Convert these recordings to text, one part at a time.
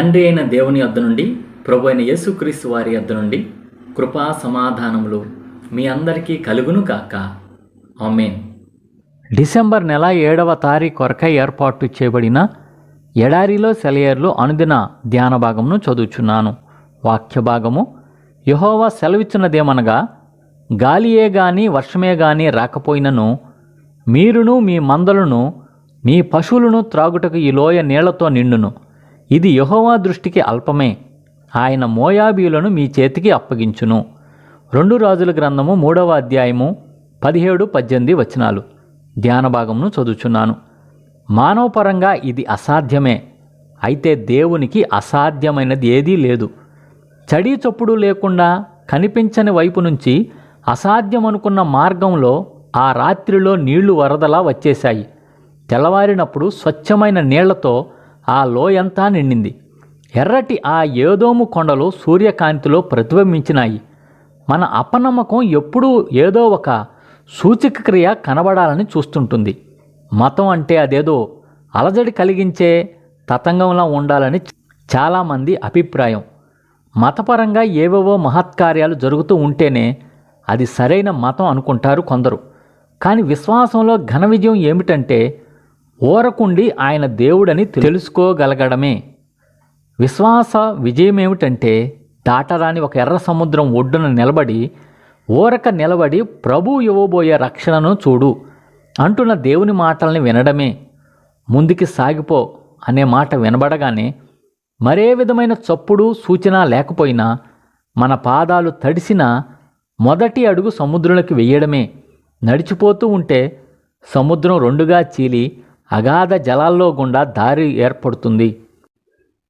తండ్రి అయిన దేవుని వద్ద నుండి ప్రభు అయిన యేసుక్రీస్తు వారి వద్ద నుండి కృపా సమాధానములు మీ అందరికీ కలుగును కాక ఆమెన్. డిసెంబర్ నెల ఏడవ తారీఖు కొరకై ఏర్పాటు చేయబడిన ఎడారిలో సెలయేర్లు అనుదిన ధ్యాన భాగమును చదువుచున్నాను. వాక్య భాగము యహోవా సెలవిచ్చినదేమనగా గాలియే గాని వర్షమే గాని రాకపోయినను మీరును మీ మందలను మీ పశువులను త్రాగుటకు ఈ లోయ నీళ్ళతో నిండును. ఇది యహోవా దృష్టికి అల్పమే. ఆయన మోయాబీయులను మీ చేతికి అప్పగించును. రెండు రాజుల గ్రంథము మూడవ అధ్యాయము పదిహేడు పద్దెనిమిది వచనాలు. ధ్యాన భాగమును చదువుచున్నాను. మానవపరంగా ఇది అసాధ్యమే. అయితే దేవునికి అసాధ్యమైనది ఏదీ లేదు. చడీ చప్పుడు లేకుండా కనిపించని వైపు నుంచి అసాధ్యమనుకున్న మార్గంలో ఆ రాత్రిలో నీళ్ళు వరదలా వచ్చేశాయి. తెల్లవారినప్పుడు స్వచ్ఛమైన నీళ్ళతో ఆ లోయంతా నిండింది. ఎర్రటి ఆ ఏదోము కొండలు సూర్యకాంతిలో ప్రతిబింబించినాయి. మన అపనమ్మకం ఎప్పుడూ ఏదో ఒక సూచక క్రియ కనబడాలని చూస్తుంటుంది. మతం అంటే అదేదో అలజడి కలిగించే తతంగంలా ఉండాలని చాలామంది అభిప్రాయం. మతపరంగా ఏవేవో మహత్కార్యాలు జరుగుతూ ఉంటేనే అది సరైన మతం అనుకుంటారు కొందరు. కానీ విశ్వాసంలో ఘన విజయం ఏమిటంటే ఓరకుండి ఆయన దేవుడని తెలుసుకోగలగడమే. విశ్వాస విజయం ఏమిటంటే దాటరాని ఒక ఎర్ర సముద్రం ఒడ్డున నిలబడి ఊరక నిలబడి ప్రభు ఇవ్వబోయే రక్షణను చూడు. అంటున్న దేవుని మాటల్ని వినడమే. ముందుకి సాగిపో అనే మాట వినబడగానే మరే విధమైన చప్పుడు సూచన లేకపోయినా మన పాదాలు తడిసిన మొదటి అడుగు సముద్రంలోకి వెయ్యడమే నడిచిపోతూ ఉంటే సముద్రం రెండుగా చీలి అగాధ జలాల్లో గుండా దారి ఏర్పడుతుంది.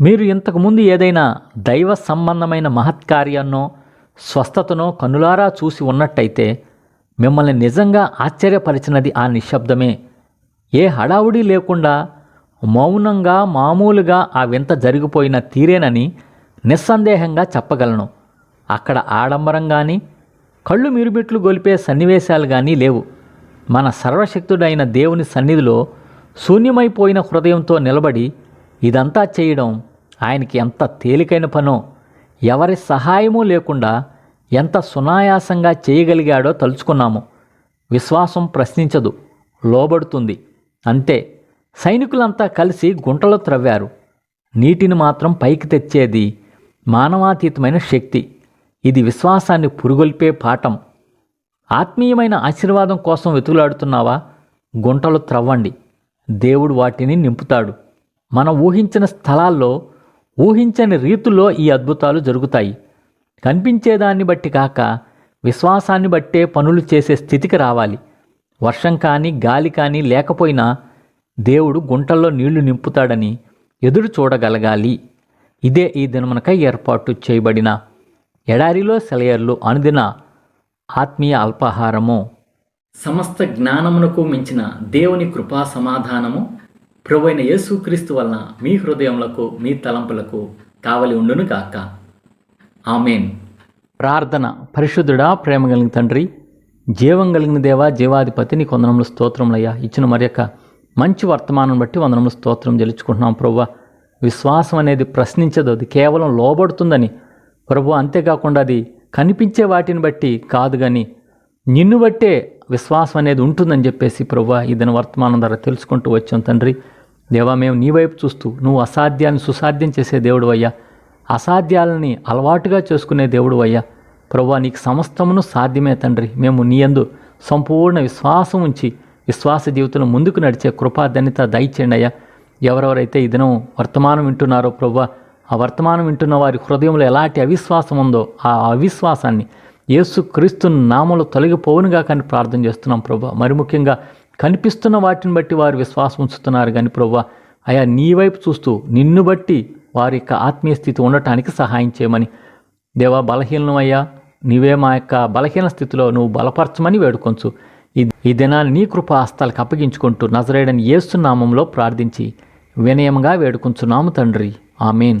మీరు ఇంతకుముందు ఏదైనా దైవ సంబంధమైన మహత్కార్యాన్నో స్వస్థతనో కనులారా చూసి ఉన్నట్టయితే మిమ్మల్ని నిజంగా ఆశ్చర్యపరిచినది ఆ నిశ్శబ్దమే. ఏ హడావుడి లేకుండా మౌనంగా మామూలుగా ఆ వింత జరిగిపోయిన తీరేనని నిస్సందేహంగా చెప్పగలను. అక్కడ ఆడంబరం కానీ కళ్ళు మిరుమిట్లు గొలిపే సన్నివేశాలు కానీ లేవు. మన సర్వశక్తుడైన దేవుని సన్నిధిలో శూన్యమైపోయిన హృదయంతో నిలబడి ఇదంతా చేయడం ఆయనకి ఎంత తేలికైన పనో ఎవరి సహాయము లేకుండా ఎంత సునాయాసంగా చేయగలిగాడో తలుచుకున్నాము. విశ్వాసం ప్రశ్నించదు లోబడుతుంది. అంతే సైనికులంతా కలిసి గుంటలో త్రవ్వారు. నీటిని మాత్రం పైకి తెచ్చేది మానవాతీతమైన శక్తి. ఇది విశ్వాసాన్ని పురుగొల్పే పాఠం. ఆత్మీయమైన ఆశీర్వాదం కోసం వెతుకులాడుతున్నావా? గుంటలు త్రవ్వండి. దేవుడు వాటిని నింపుతాడు. మనం ఊహించిన స్థలాల్లో ఊహించని రీతుల్లో ఈ అద్భుతాలు జరుగుతాయి. కనిపించేదాన్ని బట్టి కాక విశ్వాసాన్ని బట్టే పనులు చేసే స్థితికి రావాలి. వర్షం కానీ గాలి కానీ లేకపోయినా దేవుడు గుంటల్లో నీళ్ళు నింపుతాడని ఎదురు చూడగలగాలి. ఇదే ఈ దినమునకై ఏర్పాటు చేయబడిన ఎడారిలో సెలయర్లు అనుదిన ఆత్మీయ అల్పాహారము. సమస్త జ్ఞానమునకు మించిన దేవుని కృపా సమాధానము ప్రభువైన యేసుక్రీస్తు వలన మీ హృదయములకు మీ తలంపులకు కావలి ఉండును గాక. ఆమెన్. ప్రార్థన పరిశుద్ధుడా ప్రేమ కలిగిన తండ్రి జీవం కలిగిన దేవా జీవాధిపతి నీ కొందనములు స్తోత్రములయ్యా. ఇచ్చిన మరి యొక్క మంచి వర్తమానం బట్టి వందనములు స్తోత్రం గెలుచుకుంటున్నాం ప్రభు. విశ్వాసం అనేది ప్రశ్నించదు అది కేవలం లోబడుతుందని. ప్రభు అంతేకాకుండా అది కనిపించే వాటిని బట్టి కాదు కానీ నిన్ను బట్టే విశ్వాసం అనేది ఉంటుందని చెప్పేసి ప్రభు ఇదని వర్తమానం ద్వారా తెలుసుకుంటూ వచ్చాం తండ్రి. దేవా మేము నీ వైపు చూస్తూ నువ్వు అసాధ్యాన్ని సుసాధ్యం చేసే దేవుడు అయ్యా. అసాధ్యాలని అలవాటుగా చేసుకునే దేవుడు అయ్యా. ప్రభు నీకు సమస్తమును సాధ్యమే తండ్రి. మేము నీ యందు సంపూర్ణ విశ్వాసం ఉంచి విశ్వాస జీవితంలో ముందుకు నడిచే కృపాధన్యత దయచేయండి అయ్యా. ఎవరెవరైతే ఈ దినం వర్తమానం వింటున్నారో ప్రభా ఆ వర్తమానం వింటున్న వారి హృదయంలో ఎలాంటి అవిశ్వాసం ఉందో ఆ అవిశ్వాసాన్ని యేసుక్రీస్తు నామలు తొలగిపోవునుగా కానీ ప్రార్థన చేస్తున్నాం ప్రభా. మరి ముఖ్యంగా కనిపిస్తున్న వాటిని బట్టి వారు విశ్వాసం ఉంచుతున్నారు కానీ ప్రభా అయా నీ వైపు చూస్తూ నిన్ను బట్టి వారి యొక్క ఆత్మీయ స్థితి ఉండటానికి సహాయం చేయమని. దేవా బలహీనం అయ్యా నీవే మా యొక్క బలహీన స్థితిలో నువ్వు బలపరచమని వేడుకొంచు. ఈ ఈ దినాన్ని నీ కృప హస్తాలకు అప్పగించుకుంటూ నజరేడని ఏసునామంలో ప్రార్థించి వినయంగా వేడుకుంటున్నాము తండ్రి. ఆమెన్.